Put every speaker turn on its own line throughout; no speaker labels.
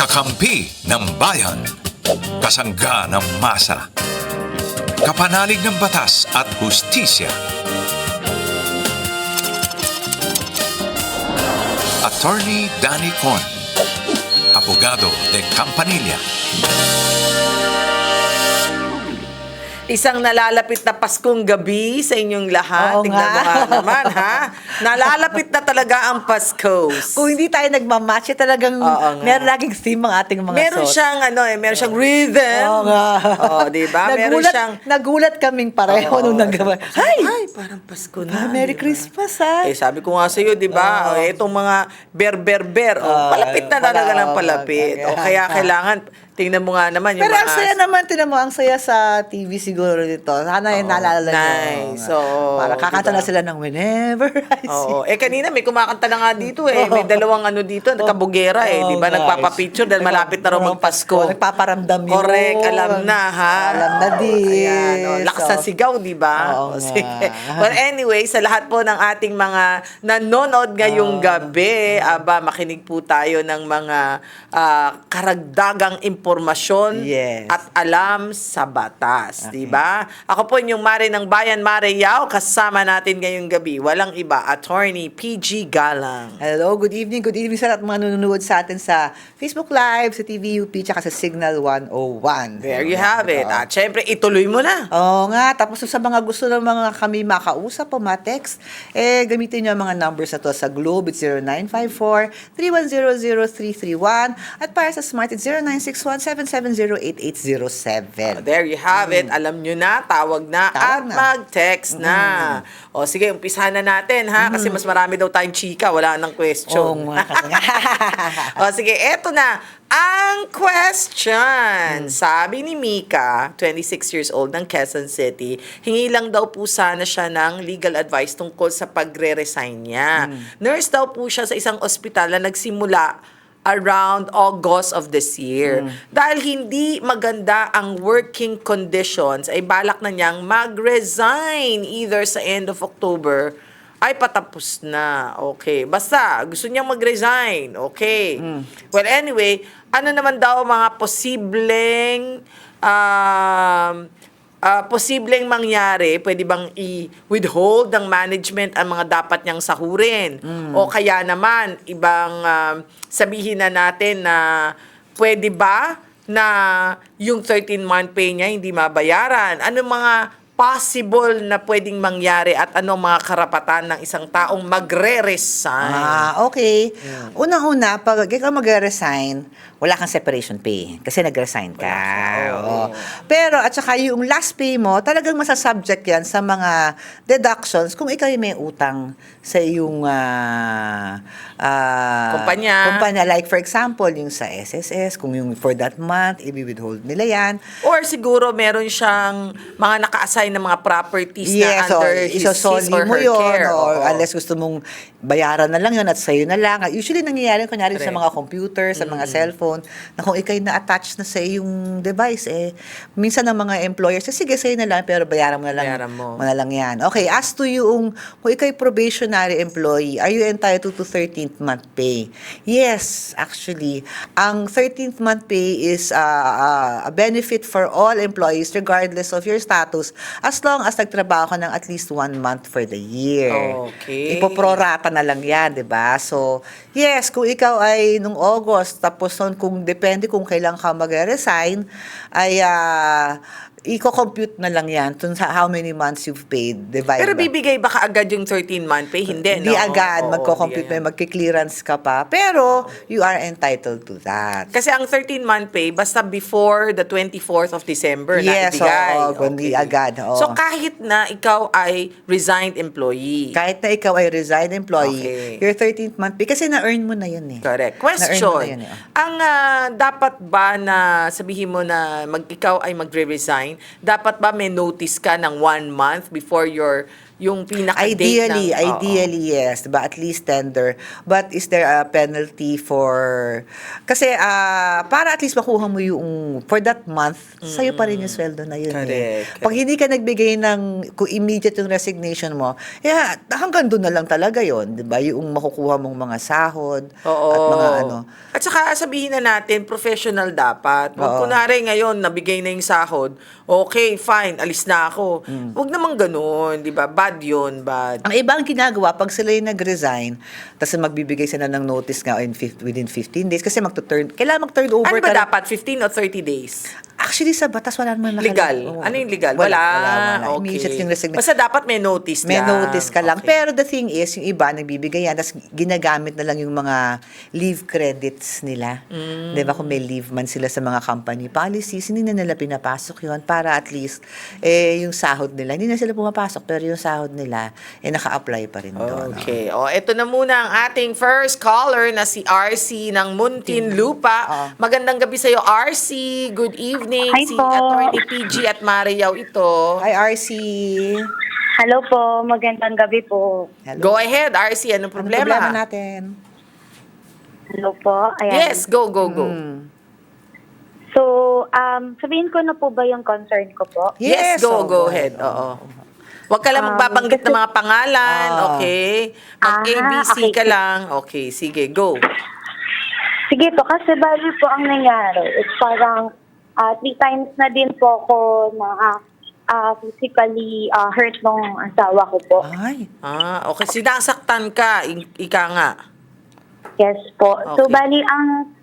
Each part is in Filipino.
Kakampi ng bayan. Kasangga ng masa. Kapanalig ng batas at hustisya. Attorney Danny Con. Abogado de Campanilla.
Isang nalalapit na Paskong gabi sa inyong lahat.
Oo
Tingnan
nga.
mo nga naman, ha? Nalalapit na talaga ang Pasko.
Kung hindi tayo nagmamatch, eh, talagang
Oo nga.
meron laging theme ang ating mga
Meron
suot.
siyang, ano eh, meron siyang rhythm.
Oo nga.
Oo, di ba? Meron
nagulat,
siyang...
nagulat kaming pareho
Oo.
nung nagawa.
Ay,
Ay!
parang Pasko na.
Ah, Merry
di ba?
Christmas, ha?
Eh, sabi ko nga sa iyo, di ba? Eh, itong mga ber-ber-ber, oh,
Ah,
palapit na talaga
wala,
ng palapit. O kaya kailangan, tingnan mo nga naman yung
Pero
mga...
ang saya naman, tinan mo, ang saya sa TV siguro dito. Sana yung
Oo,
naalala nyo.
nice. Oo,
Para kakanta
diba?
na sila ng Whenever I See.
Oo. Eh kanina may kumakanta na nga dito eh. May dalawang ano dito, kabugera eh, 'di ba?
Oh, nice.
Nagpapapicture dahil malapit na raw magpasko.
Nagpaparamdam yun.
Correct, alam na ha.
Alam na din.
Ayan, oh, lakas
So,
ng sigaw, 'di ba?
Oo nga.
sige. Well, anyway, sa lahat po ng ating mga nanonood ngayong gabi, aba makinig po tayo ng mga ah, karagdagang impormasyon
Yes.
at alam sa batas, 'di ba? Ako po yung Mare ng Bayan, Mare Yao, kasama natin ngayong gabi. Walang iba, Attorney PG Galang.
Hello, good evening, good evening sa lahat mga nanonood sa atin sa Facebook Live, sa TVUP, tsaka sa Signal 101.
There you have it. At syempre, ituloy mo na.
Oo nga, tapos sa mga gusto ng mga kami makausap o ma-text, eh, gamitin nyo ang mga numbers na to sa Globe, it's 0954-3100-331, at para sa Smart, it's 0961-770-8807.
There you have it. Alam nyo na, tawag na
Tawag
at
na.
mag-text na. O sige, umpisahan na natin ha kasi mas marami daw tayong chika, wala nang question.
Oo nga.
o sige, eto na. Ang question. Sabi ni Mika, 26 years old ng Quezon City, hingi lang daw po sana siya ng legal advice tungkol sa pagre-resign niya. Nurse daw po siya sa isang ospital na nagsimula around August of this year. Dahil hindi maganda ang working conditions, ay balak na niyang mag-resign either sa end of October ay patapos na. Okay. Basta, gusto niyang mag-resign. Okay. Well, anyway, ano naman daw mga posibleng um, ah, posibleng mangyari, pwede bang i-withhold ng management ang mga dapat niyang sahurin? O kaya naman, ibang um, sabihin na natin na pwede ba na yung 13-month pay niya hindi mabayaran? Ano mga possible na pwedeng mangyari at anong mga karapatan ng isang taong magre-resign?
Ah, okay. Unang-una, pag ikaw mag-resign, wala kang separation pay kasi nag-resign ka. Oo. Pero at saka yung last pay mo, talagang masasubject yan sa mga deductions kung ikaw yung may utang sa iyong ah, ah,
Kumpanya.
kumpanya. Like for example, yung sa SSS, kung yung for that month, i-withhold nila yan.
Or siguro meron siyang mga naka-assign na mga properties na
Yes, or
under his, his
isosoli
or
mo
her
yun,
care.
or
Oo.
unless gusto mong bayaran na lang yun at sa'yo na lang. Usually nangyayari, kunyari sa
Correct.
mga computer, sa mga cellphone, na kung ikay na-attach na sa iyong device, eh, minsan ng mga employers, eh, sige, sa'yo na lang, pero bayaran mo na lang,
Bayaran mo.
na lang yan. Okay, as to yung, kung ikay probationary employee, are you entitled to 13th month pay? Yes, actually. Ang 13th month pay is uh, uh, a benefit for all employees regardless of your status as long as nagtrabaho ka ng at least one month for the year.
Okay.
Ipoprorata na lang yan, di ba? So, yes, kung ikaw ay nung August, tapos nun, kung depende kung kailan ka mag-resign, ay ah, i-compute na lang yan sa how many months you've paid. Divide
Pero bibigay ba kaagad yung 13-month pay? Hindi, no?
agad,
Oo,
magko-compute may magki-clearance ka pa. Pero, you are entitled to that.
Kasi ang 13-month pay, basta before the 24th of December na
Yes,
ibigay.
oo, kundi agad, oo.
So kahit na ikaw ay resigned employee.
Kahit na ikaw ay resigned employee,
Okay.
your 13th month pay, kasi na-earn mo na yun eh.
Correct.
Mo
Question.
na yun eh.
Ang ah, dapat ba na sabihin mo na mag, ikaw ay magre-resign, dapat ba may notice ka ng one month before your yung pinaka-date
Ideally,
ng... oo.
ideally yes, diba? At least tender. But is there a penalty for kasi ah para at least makuha mo yung for that month, sa'yo pa rin yung sweldo na yun. Eh.
Correct.
Pag hindi ka nagbigay ng kung immediate yung resignation mo, yeah, hanggang doon na lang talaga yon, 'di ba? Yung makukuha mong mga sahod
Oo.
at mga ano.
At saka sabihin na natin, professional dapat. Huwag
Oo.
kunwari ngayon, nabigay na yung sahod, okay, fine, alis na ako.
Hmm.
Huwag naman ganun, di ba? Bad yun, bad.
Ang ibang ginagawa, pag sila yung nag-resign, tapos magbibigay sila ng notice nga in within 15 days, kasi magto-turn, kailangan mag-turn over
Ano ba dapat? 15 o 30 days?
Actually, sa batas, wala naman nakalagay.
Legal.
Oo.
Ano yung legal?
Wala.
Wala.
wala, wala.
Okay.
Immediate yung resignation.
Basta dapat may notice
May
lang.
notice ka lang.
Okay.
Pero the thing is, yung iba, nagbibigay yan, tapos ginagamit na lang yung mga leave credits nila.
Mm.
Di ba? Kung may leave man sila sa mga company policies, hindi na nila pinapasok yon para at least, eh, yung sahod nila, hindi na sila pumapasok, pero yung sahod nila, eh, naka-apply pa rin doon.
Okay. O, ito na muna ang ating first caller na si RC ng Muntinlupa.
Oo.
Magandang gabi sa'yo, RC. Good evening.
Hi
si
po.
Attorney PG at Mariaw ito.
Hi, RC.
Hello po, magandang gabi po.
Hello.
Go ahead, RC. Anong
Ano
problema?
problema natin?
Hello po. Ayan.
Yes, go, go, go.
Hmm.
So, um, sabihin ko na po ba yung concern ko po?
Yes, go,
oh,
go ahead. Oo. Huwag ka lang
Um,
magbabanggit ng mga pangalan,
Ah.
okay?
Ah,
Mag-ABC
okay.
ka lang. Okay, sige, go.
Sige po, kasi bali po ang nangyari. It's parang ah, three times na din po ako na ah, physically ah, hurt ng asawa ko po.
Ay.
Ah, okay. Sinasaktan ka, i- ika nga.
Yes po. So,
Okay.
bali ang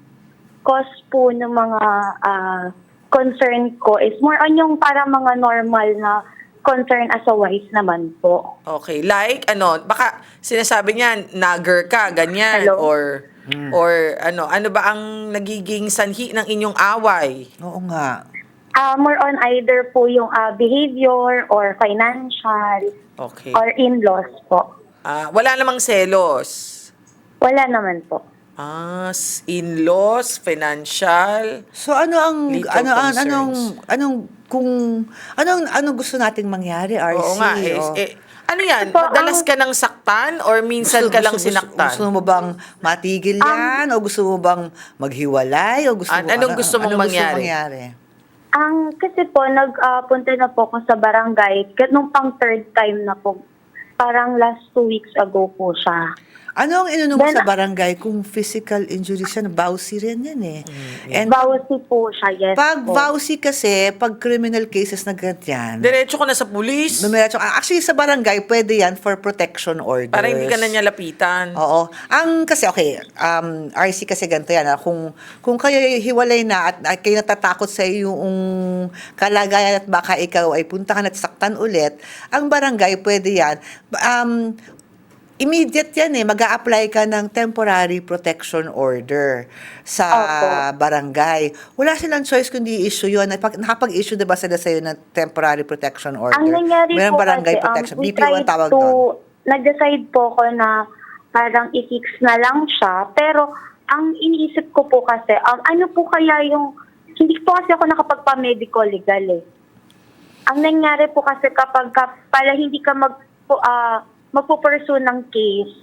cause po ng mga ah, concern ko is more on yung para mga normal na concern as a wife naman po.
Okay, like ano, baka sinasabi niya nagger ka, ganyan
Hello?
or or ano, ano ba ang nagiging sanhi ng inyong away?
Oo nga.
Ah, more on either po yung ah, behavior or financial
Okay.
or in-laws po.
Ah, wala namang selos.
Wala naman po.
Ah, s- in-laws, financial.
So ano ang
Legal
ano ang
concerns.
anong anong kung anong anong gusto nating mangyari RC?
Oo nga, eh,
Oh.
eh, ano yan?
Po,
Madalas
ang-
ka ng saktan or minsan ka lang
gusto,
sinaktan?
Gusto, mo bang matigil yan? o gusto mo bang maghiwalay? O gusto
An-
mo,
anong gusto mong
anong
mangyari?
mangyari?
Ang kasi po, nagpunta na po ako sa barangay. Nung pang third time na po. Parang last two weeks ago po siya.
Ano ang inunong
Then,
sa barangay kung physical injury siya? Bawsi rin yan eh.
Mm,
And
Bawsi po siya, yes
pag
po.
vowsy kasi, pag criminal cases na ganyan,
Diretso ko na sa pulis.
numeratso, actually sa barangay, pwede yan for protection orders.
Para hindi ka na niya lapitan.
Oo. Ang kasi okay, um RC kasi ganito yan. ah. Kung kung kayo hiwalay na at, at kayo natatakot sa iyong kalagayan at baka ikaw ay punta ka na at saktan ulit, ang barangay pwede yan. Um immediate yan eh. mag apply ka ng temporary protection order sa
Opo.
barangay. Wala silang choice kundi i-issue yun. Nakapag-issue diba sila sa'yo ng temporary protection order?
Ang nangyari
Mayroong
po
barangay
kasi, um,
protection.
we
BPO ang tawag
to,
doon.
nag-decide po ako na parang i-fix na lang siya. Pero, ang iniisip ko po kasi, um, ano po kaya yung, hindi po kasi ako nakapagpa-medical legal eh. Ang nangyari po kasi kapag ka, pala hindi ka mag, ah, magpo-pursue ng case,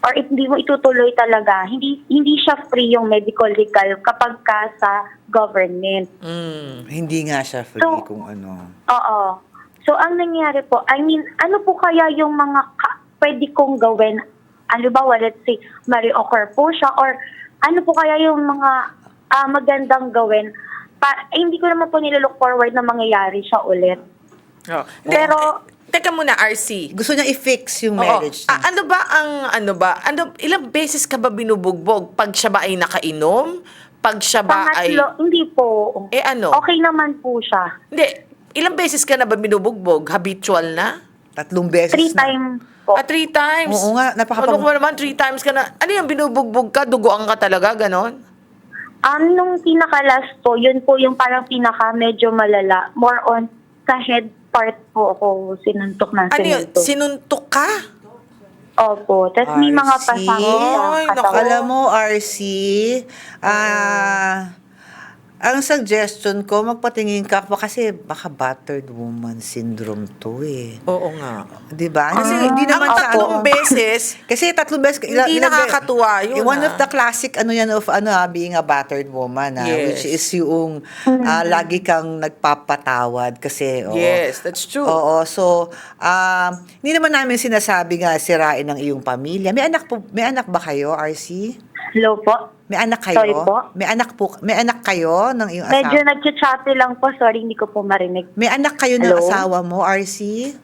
or if hindi mo itutuloy talaga, hindi hindi siya free yung medical legal kapag ka sa government.
Mm.
Hindi nga siya free
So,
kung ano.
Oo. So, ang nangyari po, I mean, ano po kaya yung mga ka- pwede kong gawin? Ano ba, well, let's say, mari-occur po siya or ano po kaya yung mga ah, magandang gawin? Pa, eh, hindi ko naman po nilalook forward na mangyayari siya ulit.
Oh.
Pero,
teka muna, RC.
Gusto niya i-fix yung
Oo.
marriage niya.
Ah, ano ba ang, ano ba, ano, ilang beses ka ba binubugbog? Pag siya ba ay nakainom? Pag siya ba ay...
Pangatlo, hindi po.
Eh, ano?
Okay naman po siya.
Hindi, ilang beses ka na ba binubugbog? Habitual na?
Tatlong beses
Three
na.
times po.
Ah, three times?
Oo nga, napakapag-
Ano ko naman, three times ka na. Ano yung binubugbog ka? Dugoan ka talaga, ganon?
Um, nung pinaka-last po, yun po yung parang pinaka medyo malala. More on sa head part po ako sinuntok ng
Ano yun?
sinuntok.
Sinuntok ka?
Opo. Tapos may mga pasangil
Ay, naku.
Alam mo, RC, ah, Ang suggestion ko, magpatingin ka pa kasi baka battered woman syndrome to eh.
Oo nga.
'Di ba?
Kasi
hindi naman
ang
sa
tatlong
ano.
beses,
Kasi tatlong beses ila-
Hindi
be-
nakakatuwa yun,
One
ah.
of the classic ano yan of ano ah, being a battered woman ah,
Yes.
which is yung ah, lagi kang nagpapatawad kasi oo.
Yes, that's true.
Oo, so um, hindi naman namin sinasabi nga sirain ng iyong pamilya. May anak po, may anak ba kayo, RC?
Hello po.
May anak kayo?
Sorry po?
May anak po, may anak kayo ng iyong
Medyo
asawa?
nagchat-chatty lang po. Sorry, hindi ko po marinig.
May anak kayo ng
Hello?
asawa mo, RC?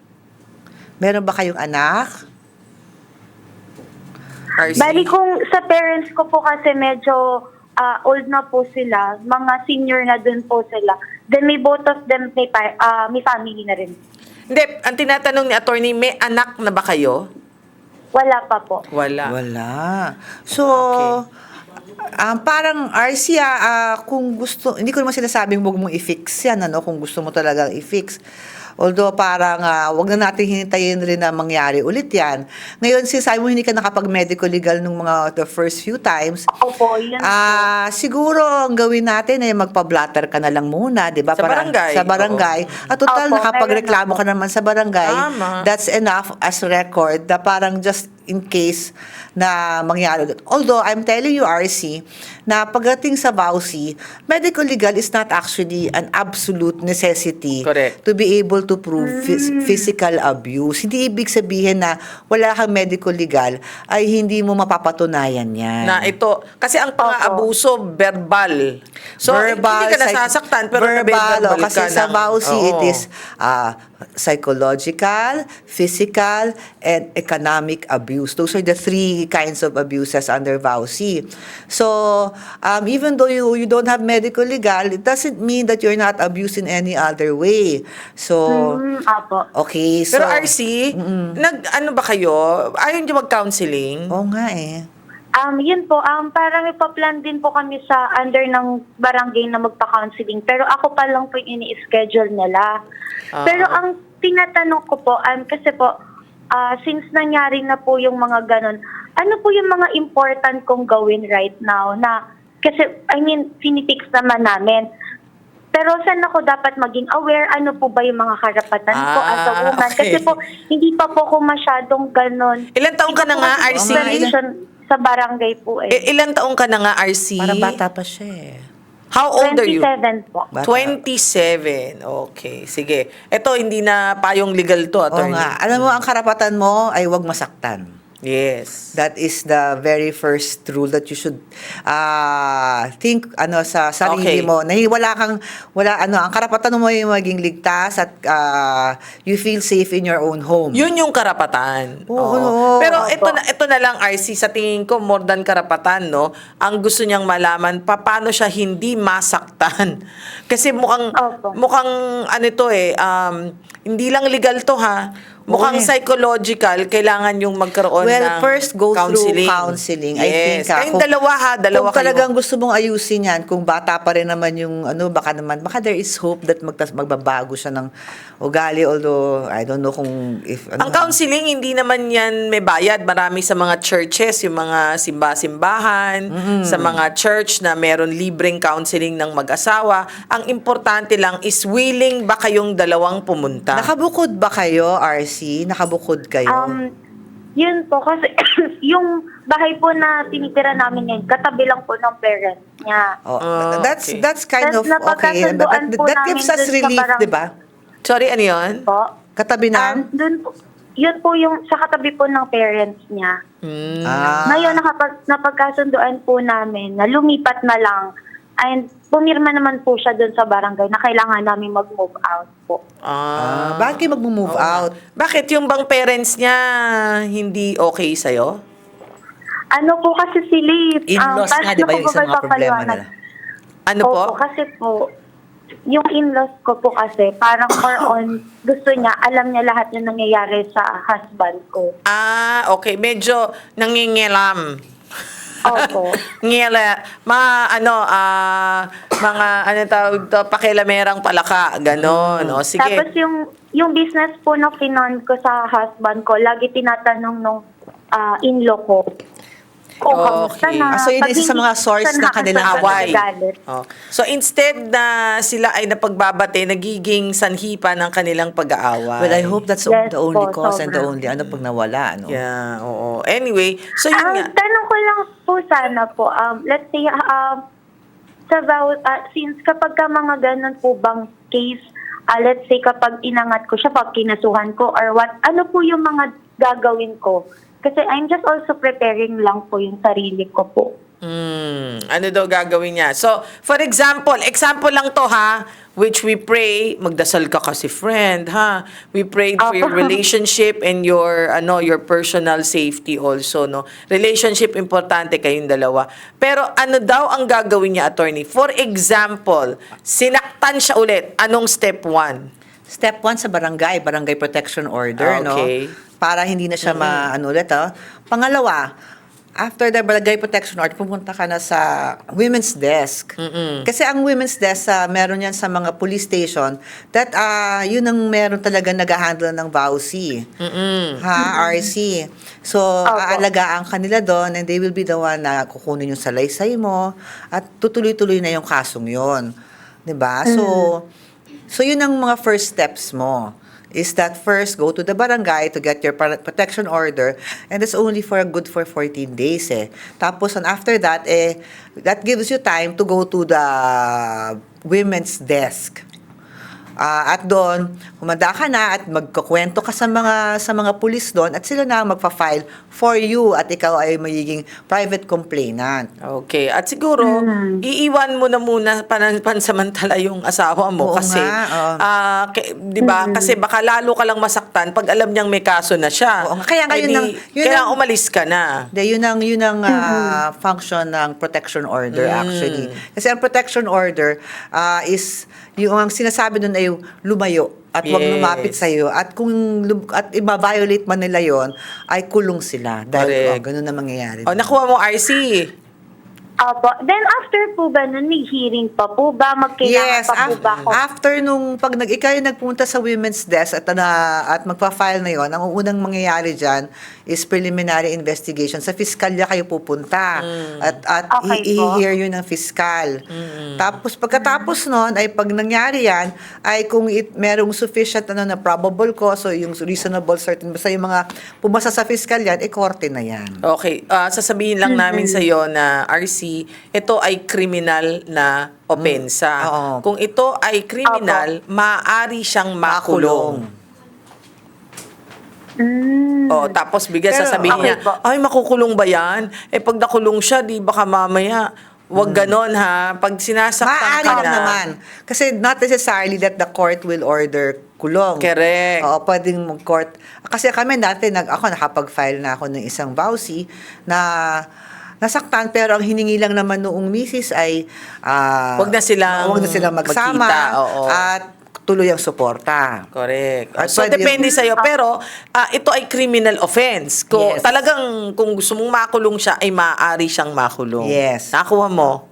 Meron ba kayong anak?
RC.
Bali kung sa parents ko po kasi medyo ah, old na po sila, mga senior na dun po sila. Then may both of them may, pa- ah, may family na rin.
Hindi, ang tinatanong ni attorney, may anak na ba kayo?
Wala pa po.
Wala.
Wala. So,
Okay.
um, parang RC, ah, ah, kung gusto, hindi ko naman sinasabing huwag mong i-fix yan, ano, kung gusto mo talagang i-fix. Although parang ah, wag na natin hintayin rin na mangyari ulit yan. Ngayon, sabi mo hindi ka nakapag-medical legal nung mga the first few times,
Opo, po.
Ah, siguro ang gawin natin ay magpa-blatter ka na lang muna, 'di ba?
Sa
Para-
barangay,
Sa barangay. At total
Opo,
nakapagreklamo ka naman sa barangay.
Tama.
That's enough as record na parang just in case na mangyari. Although I'm telling you RC na pagdating sa VAUSI, medical legal is not actually an absolute necessity
Correct.
to be able to prove phys- physical abuse. Hindi ibig sabihin na wala kang medical legal ay hindi mo mapapatunayan yan.
Na ito, kasi ang pang-abuso, verbal. So,
verbal,
hindi ka
psych-
nasasaktan, pero
verbal,
nabe-verbal
oh, kasi
ka
sa
ng-
VAUSI,
Oo.
it is ah, psychological, physical, and economic abuse. Those are the three kinds of abuses under VAUSI. So, um, even though you, you don't have medical legal, it doesn't mean that you're not abused in any other way. So,
Mm, apo.
okay. So,
Pero RC, nag, ano ba kayo? Ayaw nyo mag-counseling?
Oo nga eh.
Um, yun po, um, parang ipaplan din po kami sa under ng barangay na magpa-counseling. Pero ako pa lang po yung ini-schedule nila.
Ah.
Pero ang tinatanong ko po, um, kasi po, ah, since nangyari na po yung mga ganon, ano po yung mga important kong gawin right now na, kasi, I mean, finitix naman namin. Pero saan ako dapat maging aware? Ano po ba yung mga karapatan ko
Ah,
as a woman?
okay.
Kasi po, hindi pa po ako masyadong ganon.
Ilan taong ka na nga, RC?
sa barangay po eh.
I- ilan taong ka na nga, RC?
Parang bata pa siya eh.
How old are you?
27 po.
Bata.
27. Okay, sige. Ito, hindi na payong legal to,
Oo
attorney.
nga. Alam mo, ang karapatan mo ay huwag masaktan.
Yes.
That is the very first rule that you should ah think ano sa sarili
Okay.
mo. Na wala kang wala ano, ang karapatan mo ay maging ligtas at ah, you feel safe in your own home.
Yun yung karapatan.
Oo,
Oo. Pero ito na ito na lang RC sa tingin ko more than karapatan no. Ang gusto niyang malaman paano siya hindi masaktan. Kasi mukhang
Opo.
mukhang ano to eh um, hindi lang legal to ha. Mukhang
eh.
psychological, kailangan yung magkaroon
Well,
ng
first go
counseling.
through counseling. I think
Yes.
ah,
Kayong dalawa ha, dalawa
kung talagang
kayo.
gusto mong ayusin yan, kung bata pa rin naman yung ano, baka naman, baka there is hope that magtas, magbabago siya ng ugali, although I don't know kung if ano.
Ang counseling, hindi naman yan may bayad. Marami sa mga churches, yung mga simba-simbahan, sa mga church na meron libreng counseling ng mag-asawa. Ang importante lang is willing ba kayong dalawang pumunta?
Nakabukod ba kayo, RC? Nakabukod kayo?
Um, yun po, kasi yung bahay po na tinitira namin ngayon, katabi lang po ng parents niya.
Oh,
Ah,
that's
okay.
that's kind
Tapos
of okay.
Napagkasunduan
that,
po
that
namin
gives us
dun sa
relief,
barang-
'di ba?
Sorry, ano yun?
Po.
Katabi na.
Um, dun po, yun po yung sa katabi po ng parents niya.
Hmm.
ah,
Ngayon, nakapag, napagkasunduan po namin na lumipat na lang. And pumirma naman po siya dun sa barangay na kailangan namin mag-move out po.
ah,
Ah.
bakit kayo mag-move
Oo
out?
Bakit yung bang parents niya hindi okay sa'yo?
Ano po kasi si Liv?
In-laws
um,
nga, di ba yung isang mga problema nila?
Ano po?
Opo, kasi po, yung in-laws ko po kasi, parang more on, gusto niya, alam niya lahat yung nangyayari sa husband ko.
Ah, okay. Medyo nangingilam.
Opo.
Ngila, mga ano, ah, mga ano tawag to, pakilamerang palaka, ganon. O, sige.
Tapos yung, yung business po na finan ko sa husband ko, lagi tinatanong nung ah, in-law ko. Kung kamusta
Okay.
na.
Ah, so yun
Pag
isa sa
hindi
mga source
siya
ng kanilang
away. Oh. So instead na sila ay napagbabate, nagiging sanhipa ng kanilang pag-aaway.
Well, I hope that's
Yes
the only
po,
cause and the
sobra.
only ano pag nawala, no?
Yeah, oo. Anyway, so yun
Ang
nga.
tanong ko lang po sana po, um, let's say, um, sa vow- ah, since kapag ka mga ganun po bang case, ah, let's say kapag inangat ko siya, pag kinasuhan ko or what, ano po yung mga gagawin ko? Kasi I'm just also preparing lang po yung sarili ko po.
Hmm, ano daw gagawin niya? So, for example, example lang to ha, which we pray, magdasal ka kasi friend ha. We prayed for your relationship and your ano, your personal safety also, no. Relationship importante kayong dalawa. Pero ano daw ang gagawin niya, attorney? For example, sinaktan siya ulit. Anong step one?
Step one sa barangay, barangay protection order, no?
Okay.
Para hindi na siya ma-ano ulit, oh. Pangalawa, after the barangay protection order, pumunta ka na sa women's desk. Kasi ang women's desk, sa meron yan sa mga police station, that ah yun ang meron talaga nag-handle ng VAUSI. Ha, RC. So, aalagaan ka nila doon and they will be the one na kukunin yung salaysay mo at tutuloy-tuloy na yung kasong yon. 'Di ba? So, So yun ang mga first steps mo. Is that first, go to the barangay to get your protection order and it's only for good for 14 days eh. Tapos and after that, eh, that gives you time to go to the women's desk. Ah, at doon, humanda ka na at magkukwento ka sa mga sa mga pulis doon at sila na ang magfa-file for you at ikaw ay magiging private complainant.
Okay. At siguro, iiwan mo na muna pan- pansamantala yung asawa mo
Oo
kasi
nga, oo.
ah, ke- 'di ba? Kasi baka lalo ka lang masaktan pag alam niyang may kaso na siya.
Oo. Kaya nga yun ang- yun
kaya
ang-
umalis ka na.
De, yun ang yun ang ah, function ng protection order
Mm.
actually. Kasi ang protection order ah, is yung ang sinasabi doon ay lumayo at
Yes.
lumapit sa iyo at kung at i-violate man nila yon ay kulong sila dahil
Correct.
oh, ganun na mangyayari.
O, nakuha mo RC.
Opo. Then after po ba nun, may hearing pa po ba? Magkailangan
Yes,
pa po ba ako?
after nung pag nag ikaw yung nagpunta sa women's desk at na at magpa-file na yon, ang unang mangyayari diyan is preliminary investigation. Sa fiskalya kayo pupunta at at
Okay
i-
po.
i-hear yun ng fiskal. Tapos pagkatapos noon ay pag nangyari yan ay kung it, merong sufficient ano na probable cause o yung reasonable certain basta yung mga pumasa sa fiskal yan, eh korte na yan.
Okay, ah, sasabihin lang namin sa iyo na RC, ito ay kriminal na opensa.
Mm. Oo.
Kung ito ay kriminal, maaari siyang makulong.
Mm.
Oh, tapos bigla
Pero,
sasabihin
okay
niya,
po.
ay makukulong ba yan? Eh pag nakulong siya, di baka mamaya, wag ganon ha. Pag sinasaktan.
Maaari
ka na,
naman. Kasi not necessarily that the court will order kulong.
Correct.
Oo, pwedeng mag-court. Kasi kami dati, nag, ako nakapag-file na ako ng isang vowsy na nasaktan pero ang hiningi lang naman noong misis ay ah,
Wag na silang
wag na silang magsama
magkita, oo.
at tuloy ang suporta.
Correct.
At
so, depende
yung-
sa'yo. Pero, ah, ito ay criminal offense. Kung
Yes.
talagang, kung gusto mong makulong siya, ay maaari siyang makulong.
Yes.
Nakuha mo?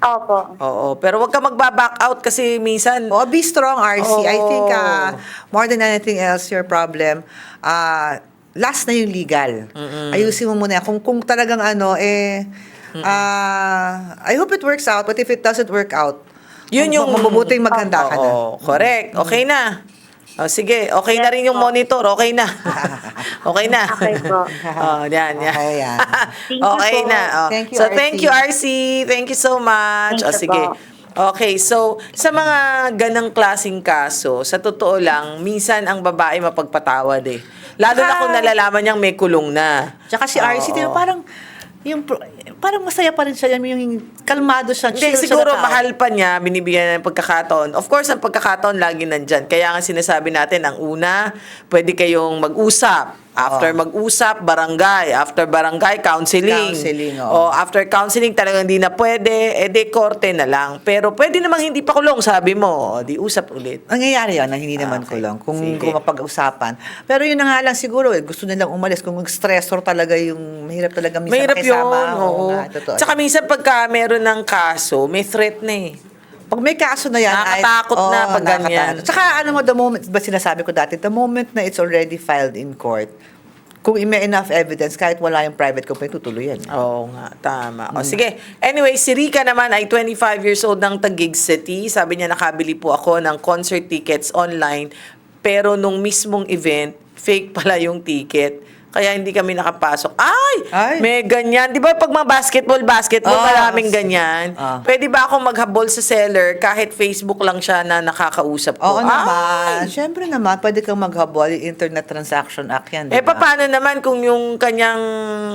Opo.
Oo. Pero wag ka magba-back out kasi minsan,
Oh, be strong, RC. I
Oo.
think uh, more than anything else, your problem, uh, last na yung legal. Ayusin mo muna. Kung, kung talagang ano, eh, uh, I hope it works out. But if it doesn't work out,
yun yung...
mabubuting maghanda ka na.
Oo, correct. Okay na. O, sige, okay na rin yung
po.
monitor. Okay na. okay na.
Okay po.
oh, yan, yan.
Okay, yan.
Thank you
okay
po.
na. Oh.
Thank you,
so,
RC.
thank you, RC. Thank you so much.
Thank
o,
you
sige.
po.
Okay, so sa mga ganang klasing kaso, sa totoo lang, minsan ang babae mapagpatawad eh. Lalo na kung nalalaman niyang may kulong na.
Tsaka si RC,
Oo.
tino, parang, yung, pro- parang masaya pa rin siya, yung kalmado siya,
Hindi,
chill siya
siguro
tao.
mahal pa niya, binibigyan ng pagkakataon. Of course, ang pagkakataon lagi nandyan. Kaya nga sinasabi natin, ang una, pwede kayong mag-usap. After
Oo.
mag-usap, barangay. After barangay, counseling.
Counseling,
O
oo.
after counseling, talagang hindi na pwede, eh di korte na lang. Pero pwede namang hindi pa kulong, sabi mo. O, di usap ulit.
Nangyayari yun hindi naman
Okay.
kulong kung,
Sige.
kung mapag-usapan. Pero yun na nga lang siguro, eh, gusto nilang umalis. Kung stressor talaga yung, mahirap talaga minsan
Mahirap yun.
makisama.
Oo.
nga, totoo.
Tsaka minsan pagka meron ng kaso, may threat na eh.
Pag may kaso na yan, ay-
Nakakatakot na
Oo,
pag ganyan.
nakakatakot. Tsaka ano mo, the moment, ba sinasabi ko dati, the moment na it's already filed in court, kung may enough evidence, kahit wala yung private company, tutuloy yan.
Oo nga, tama. O sige. Anyway, si Rika naman ay 25 years old ng Taguig City. Sabi niya nakabili po ako ng concert tickets online pero nung mismong event, fake pala yung ticket. Kaya hindi kami nakapasok. Ay!
Ay.
May ganyan. Di ba pag mga basketball, basketball,
Ah,
maraming ganyan.
ah.
Pwede ba ako maghabol sa seller kahit Facebook lang siya na nakakausap ko?
Oo naman.
Ay!
Siyempre naman, pwede kang maghabol. Yung Internet Transaction Act yan,
Eh,
di ba?
paano naman kung yung kanyang,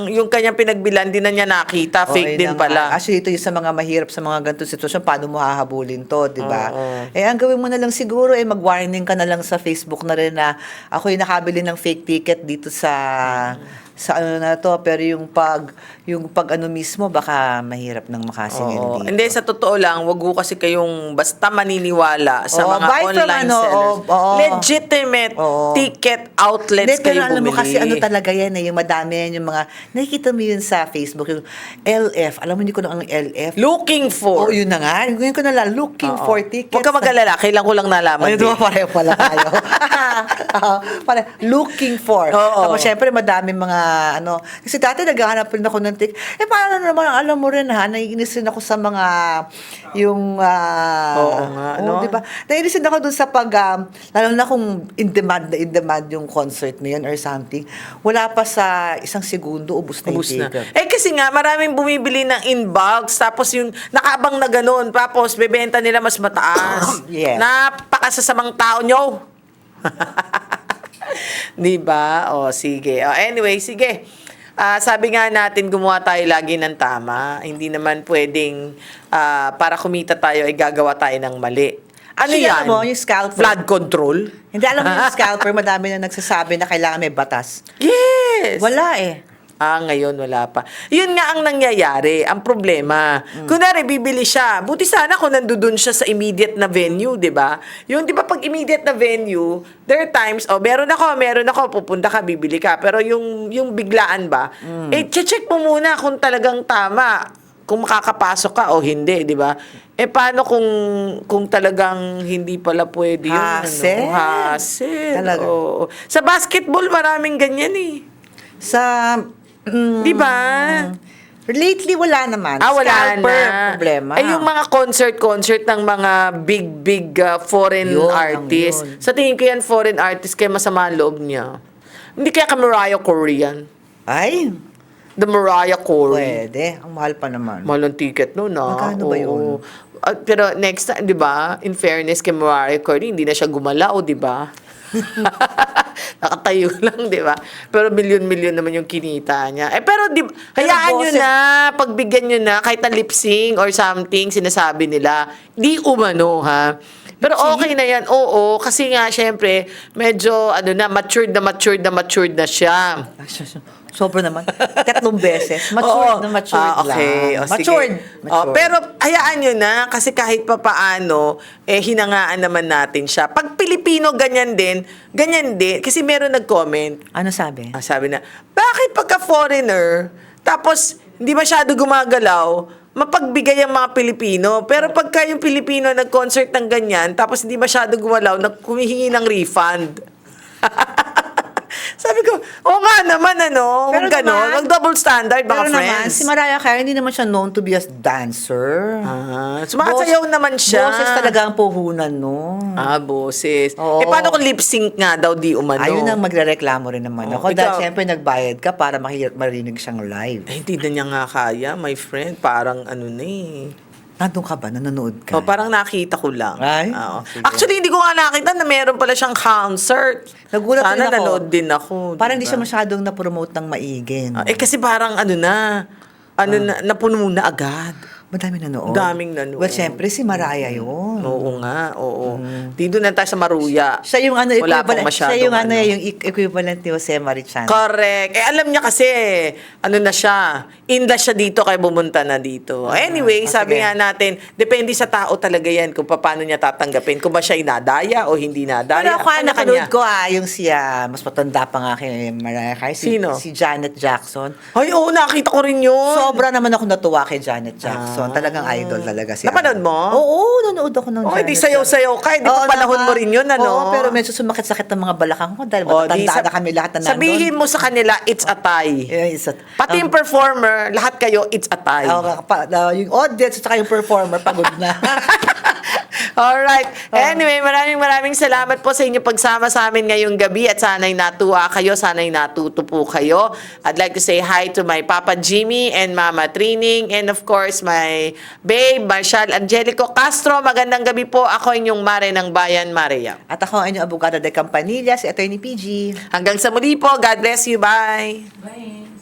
yung kanyang pinagbilan, di na niya nakita, fake
yun
din
na nga.
pala.
Actually, ito yung sa mga mahirap sa mga ganitong sitwasyon, paano mo hahabulin to, di ba? Eh, ang gawin mo na lang siguro, eh, mag-warning ka na lang sa Facebook na rin na ako yung nakabili ng fake ticket dito sa 啊 sa ano na to, pero yung pag yung pag ano mismo baka mahirap nang makasingil
Oo.
dito.
Hindi, sa totoo lang, wag ko kasi kayong basta maniniwala sa
Oo,
mga
buy from
online
ano,
sellers.
oo, oo.
Legitimate
Oo.
ticket outlets
Hindi, pero
kayo
alam
bumili.
mo kasi ano talaga yan eh, yung madami yan, yung mga, nakikita mo yun sa Facebook, yung LF, alam mo hindi ko na ang LF.
Looking for.
Oo, yun na nga. Ngayon ko na lang, looking
Oo.
for tickets.
Huwag ka mag-alala, kailan ko lang nalaman.
Ay,
din.
diba pareho pala tayo. Oo, pala, looking for.
Oo.
Tapos syempre madami mga ano. Kasi dati naghahanap rin ako ng tick. Eh paano naman, alam mo rin ha, naiinis rin ako sa mga yung ah,
Oo nga,
oo,
no?
di ba? Naiinis din ako dun sa pag um, lalo na kung in demand na in demand yung concert na yun or something. Wala pa sa isang segundo ubus na
Ubus
yung
na.
ticket.
Eh kasi nga, maraming bumibili ng inbox, tapos yung nakaabang na ganun, tapos bebenta nila mas mataas.
Yes.
Napakasasamang tao nyo. Di ba? O, sige. O, anyway, sige. Ah, sabi nga natin, gumawa tayo lagi ng tama. Hindi naman pwedeng ah, para kumita tayo ay gagawa tayo ng mali. Ano
Actually,
yan?
alam mo, yung scalper.
Flood control?
Hindi alam mo yung scalper, madami na nagsasabi na kailangan may batas.
Yes!
Wala eh.
Ah, ngayon wala pa. Yun nga ang nangyayari, ang problema. Kunwari, bibili siya. Buti sana kung nandun siya sa immediate na venue, di ba? Yung, di ba, pag immediate na venue, there are times, oh, meron ako, meron ako, pupunta ka, bibili ka. Pero yung, yung biglaan ba, eh, check mo muna kung talagang tama kung makakapasok ka o hindi, di ba? Eh, paano kung kung talagang hindi pala pwede yun?
Hassle.
Ano? Hassle.
Talaga.
oo. Sa basketball, maraming ganyan eh.
Sa mm,
Di ba?
Lately, wala naman.
Ah, wala
Scalper,
na.
problema.
Ay, yung mga concert-concert ng mga big, big uh, foreign
Yun,
artists.
yun.
Sa tingin ko yan, foreign artist, kaya masama ang loob niya. Hindi kaya ka Mariah Carey yan.
Ay,
The Mariah Carey.
pwede. Ang mahal pa naman.
Mahal ang ticket no, na.
Magkano ba yun?
Ah, pero next time, di ba, in fairness kay Mariah Carey, hindi na siya gumalaw, di ba? Nakatayo lang, di ba? Pero milyon-milyon naman yung kinita niya. Eh, pero di, hayaan nyo na, pagbigyan nyo na, kahit na lip sync or something, sinasabi nila, di umano, ha? Pero okay na yan, oo, kasi nga, syempre, medyo, ano na, matured na matured na matured na siya.
Sobra naman. Tatlong beses. Matured
Oo.
na matured
Ah, okay.
lang.
O, sige.
matured. Matured.
pero hayaan nyo na kasi kahit pa paano, eh, hinangaan naman natin siya. Pag Pilipino, ganyan din. Ganyan din. Kasi meron nag-comment.
ano sabi?
Ah, sabi na, bakit pagka foreigner, tapos hindi masyado gumagalaw, mapagbigay ang mga Pilipino. Pero pagka yung Pilipino nag-concert ng ganyan, tapos hindi masyado gumalaw, nag- humihingi ng refund. Sabi ko, oo nga naman, ano,
Pero
huwag ganon,
naman-
huwag double standard, mga
Pero naman,
friends.
si Mariah Carey, hindi naman siya known to be a dancer.
Ah, sumasayaw
Bos-
naman siya.
Boses talaga ang puhunan, no?
Ah, boses.
Oo.
Eh, paano kung lip sync nga daw di umano?
Ayun ang magrereklamo rin naman
Oh,
ako. Dahil
ikaw-
siyempre nagbayad ka para makir- marinig siyang live.
Eh, hindi na niya nga kaya, my friend. Parang ano na eh.
Nandun ka ba? Nanonood ka?
Oh, parang nakita ko lang.
Ay,
Oo.
sige.
Actually, hindi ko nga nakita na meron pala siyang concert.
Nagulat
Sana
rin ako.
nanood din ako.
Parang hindi
diba?
siya masyadong na-promote ng maigin.
Ah, eh, kasi parang ano na, ano na, napuno na agad.
Madami nanood.
Daming nanood.
Well, siyempre, si Mariah yun.
Oo nga, oo. Dito na tayo sa Maruya.
Mm. Siya yung ano,
Wala
equivalent,
masyadong
siya yung ano,
ano.
yung e- equivalent ni Jose Marichan.
Correct. Eh, alam niya kasi, ano na siya, inda siya dito kaya bumunta na dito. Anyway,
Ah,
sabi nga natin, depende sa tao talaga yan kung paano niya tatanggapin. Kung ba siya inadaya o hindi nadaya.
Pero ako, ah,
Kanya-kanya.
napanood ko ah, yung siya, mas matanda pa nga kay Mariah Carey. Si,
Sino?
Si Janet Jackson.
Ay, oo, nakita ko rin yun.
Sobra naman ako natuwa kay Janet Jackson. Lacson. Talagang idol talaga si
Napanood mo?
Oo, nanood ako ng
Oh, di
Janet
sayaw-sayaw ka. Di ba
Oo
panahon
naman.
mo rin yun, ano?
Oo, pero medyo sumakit-sakit ng mga balakang ko dahil
Oh, di
matatanda
sab-
na kami lahat na nandun.
Sabihin mo sa kanila, it's a tie.
Yeah, isa.
Pati yung performer, lahat kayo, it's a tie.
Oo, pa, uh, yung audience at saka yung performer, pagod na.
Alright. Anyway, maraming maraming salamat po sa inyo pagsama sa amin ngayong gabi at sana'y natuwa kayo, sana'y natuto po kayo. I'd like to say hi to my Papa Jimmy and Mama Trining and of course my babe, Marshall Angelico Castro. Magandang gabi po. Ako inyong Mare ng Bayan, Maria.
At ako ang inyong abogado de Campanilla, si Attorney PG.
Hanggang sa muli po. God bless you. Bye.
Bye.